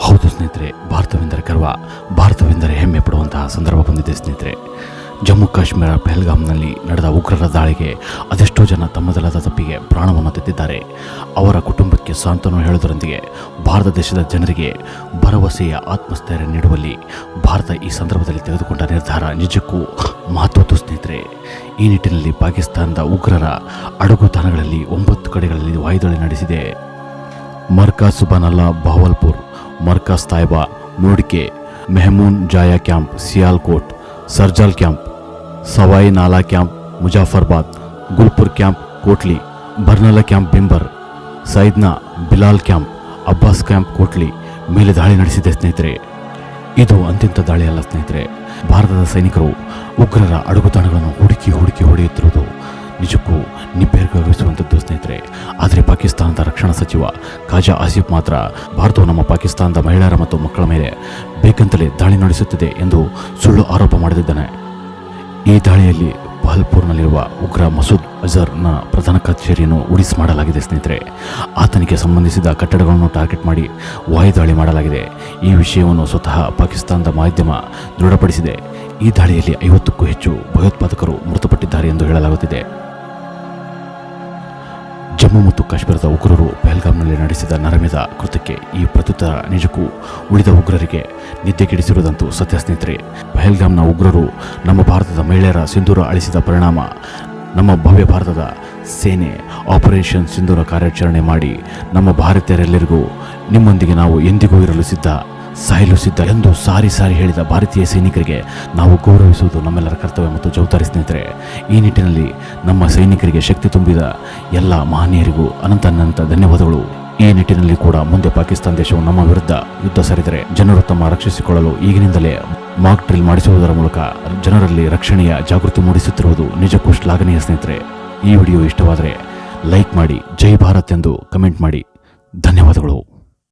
ಹೌದು ಸ್ನೇಹಿತರೆ, ಭಾರತವೆಂದರೆ ಗರ್ವ, ಭಾರತವೆಂದರೆ ಹೆಮ್ಮೆ ಪಡುವಂತಹ ಸಂದರ್ಭ ಬಂದಿದೆ ಸ್ನೇಹಿತರೆ. ಜಮ್ಮು ಕಾಶ್ಮೀರ ಪೆಹಲ್ಗಾಮ್ನಲ್ಲಿ ನಡೆದ ಉಗ್ರರ ದಾಳಿಗೆ ಅದೆಷ್ಟೋ ಜನ ತಮ್ಮದಲ್ಲದ ತಪ್ಪಿಗೆ ಪ್ರಾಣವನ್ನು ತೆತ್ತಿದ್ದಾರೆ. ಅವರ ಕುಟುಂಬಕ್ಕೆ ಸಾಂತ್ವನ ಹೇಳುವುದರೊಂದಿಗೆ ಭಾರತ ದೇಶದ ಜನರಿಗೆ ಭರವಸೆಯ ಆತ್ಮಸ್ಥೈರ್ಯ ನೀಡುವಲ್ಲಿ ಭಾರತ ಈ ಸಂದರ್ಭದಲ್ಲಿ ತೆಗೆದುಕೊಂಡ ನಿರ್ಧಾರ ನಿಜಕ್ಕೂ ಮಹತ್ವದ್ದು ಸ್ನೇಹಿತರೆ. ಈ ನಿಟ್ಟಿನಲ್ಲಿ ಪಾಕಿಸ್ತಾನದ ಉಗ್ರರ ಅಡಗುತಾಣಗಳಲ್ಲಿ ಒಂಬತ್ತು ಕಡೆಗಳಲ್ಲಿ ವಾಯುದಾಳಿ ನಡೆಸಿದೆ. Markaz Subhanallah Bahawalpur Markaz Taiba Muridke, Mehmoona Joya camp, Sialkot, Sarjal camp, Sawai Nala camp, Muzaffarabad, Gulpur camp, Kotli, Barnala camp Bhimber, Syedna, Bilal camp, Abbas camp, Kotli ಮೇಲೆ ದಾಳಿ ನಡೆಸಿದೆ ಸ್ನೇಹಿತರೆ. ಇದು ಅತ್ಯಂತ ದಾಳಿಯಲ್ಲ ಸ್ನೇಹಿತರೆ. ಭಾರತದ ಸೈನಿಕರು ಉಗ್ರರ ಅಡಗುತಾಣಗಳನ್ನು ಹುಡುಕಿ ಹುಡುಕಿ ಹೊಡೆಯುತ್ತಿರುವುದು ನಿಜಕ್ಕೂ ನಿಬ್ಬೆರಗಾಗಿಸುವಂಥದ್ದು ಸ್ನೇಹಿತರೆ. ಸಚಿವ ಖಾಜಾ ಆಸಿಫ್ ಮಾತ್ರ ಭಾರತವು ನಮ್ಮ ಪಾಕಿಸ್ತಾನದ ಮಹಿಳೆಯರ ಮತ್ತು ಮಕ್ಕಳ ಮೇಲೆ ಬೇಕಂತಲೇ ದಾಳಿ ನಡೆಸುತ್ತಿದೆ ಎಂದು ಸುಳ್ಳು ಆರೋಪ ಮಾಡುತ್ತಿದ್ದಾನೆ ಈ ದಾಳಿಯಲ್ಲಿ ಬಹಲ್ಪುರ್ನಲ್ಲಿರುವ ಉಗ್ರ ಮಸೂದ್ ಅಜರ್ನ ಪ್ರಧಾನ ಕಚೇರಿಯನ್ನು ಉಡಿಸ್ ಮಾಡಲಾಗಿದೆ ಸ್ನೇಹಿತರೆ. ಆತನಿಗೆ ಸಂಬಂಧಿಸಿದ ಕಟ್ಟಡಗಳನ್ನು ಟಾರ್ಗೆಟ್ ಮಾಡಿ ವಾಯುದಾಳಿ ಮಾಡಲಾಗಿದೆ. ಈ ವಿಷಯವನ್ನು ಸ್ವತಃ ಪಾಕಿಸ್ತಾನದ ಮಾಧ್ಯಮ ದೃಢಪಡಿಸಿದೆ. ಈ ದಾಳಿಯಲ್ಲಿ ಐವತ್ತಕ್ಕೂ ಹೆಚ್ಚು ಭಯೋತ್ಪಾದಕರು ಮೃತಪಟ್ಟಿದ್ದಾರೆ ಎಂದು ಹೇಳಲಾಗುತ್ತಿದೆ. ಜಮ್ಮು ಮತ್ತು ಕಾಶ್ಮೀರದ ಉಗ್ರರು ಪಹಲ್ಗಾಮ್ನಲ್ಲಿ ನಡೆಸಿದ ನರಮೇಧ ಕೃತ್ಯಕ್ಕೆ ಈ ಪ್ರತ್ಯುತ್ತರ ನಿಜಕ್ಕೂ ಉಳಿದ ಉಗ್ರರಿಗೆ ನಿದ್ದೆಗೆಡಿಸಿರುವುದಂತೂ ಸತ್ಯ ಸ್ನೇಹಿತರೆ. ಪಹಲ್ಗಾಮ್ನ ಉಗ್ರರು ನಮ್ಮ ಭಾರತದ ಮಹಿಳೆಯರ ಸಿಂಧೂರ ಅಳಿಸಿದ ಪರಿಣಾಮ, ನಮ್ಮ ಭವ್ಯ ಭಾರತದ ಸೇನೆ ಆಪರೇಷನ್ ಸಿಂಧೂರ ಕಾರ್ಯಾಚರಣೆ ಮಾಡಿ ನಮ್ಮ ಭಾರತೀಯರೆಲ್ಲರಿಗೂ ನಿಮ್ಮೊಂದಿಗೆ ನಾವು ಎಂದಿಗೂ ಇರಲು ಸಿದ್ಧ, ಸಾಯಲು ಸಿದ್ಧ ಎಂದು ಸಾರಿ ಸಾರಿ ಹೇಳಿದ ಭಾರತೀಯ ಸೈನಿಕರಿಗೆ ನಾವು ಗೌರವಿಸುವುದು ನಮ್ಮೆಲ್ಲರ ಕರ್ತವ್ಯ ಮತ್ತು ಜವಾಬ್ದಾರಿ ಸ್ನೇಹಿತರೆ. ಈ ನಿಟ್ಟಿನಲ್ಲಿ ನಮ್ಮ ಸೈನಿಕರಿಗೆ ಶಕ್ತಿ ತುಂಬಿದ ಎಲ್ಲ ಮಹನೀಯರಿಗೂ ಅನಂತ ಅನಂತ ಧನ್ಯವಾದಗಳು. ಈ ನಿಟ್ಟಿನಲ್ಲಿ ಕೂಡ ಮುಂದೆ ಪಾಕಿಸ್ತಾನ ದೇಶವು ನಮ್ಮ ವಿರುದ್ಧ ಯುದ್ಧ ಸರಿದರೆ ಜನರು ತಮ್ಮ ರಕ್ಷಿಸಿಕೊಳ್ಳಲು ಈಗಿನಿಂದಲೇ ಮಾಕ್ ಡ್ರಿಲ್ ಮಾಡಿಸುವುದರ ಮೂಲಕ ಜನರಲ್ಲಿ ರಕ್ಷಣೆಯ ಜಾಗೃತಿ ಮೂಡಿಸುತ್ತಿರುವುದು ನಿಜಕ್ಕೂ ಶ್ಲಾಘನೀಯ ಸ್ನೇಹಿತರೆ. ಈ ವಿಡಿಯೋ ಇಷ್ಟವಾದರೆ ಲೈಕ್ ಮಾಡಿ, ಜೈ ಭಾರತ್ ಎಂದು ಕಮೆಂಟ್ ಮಾಡಿ. ಧನ್ಯವಾದಗಳು.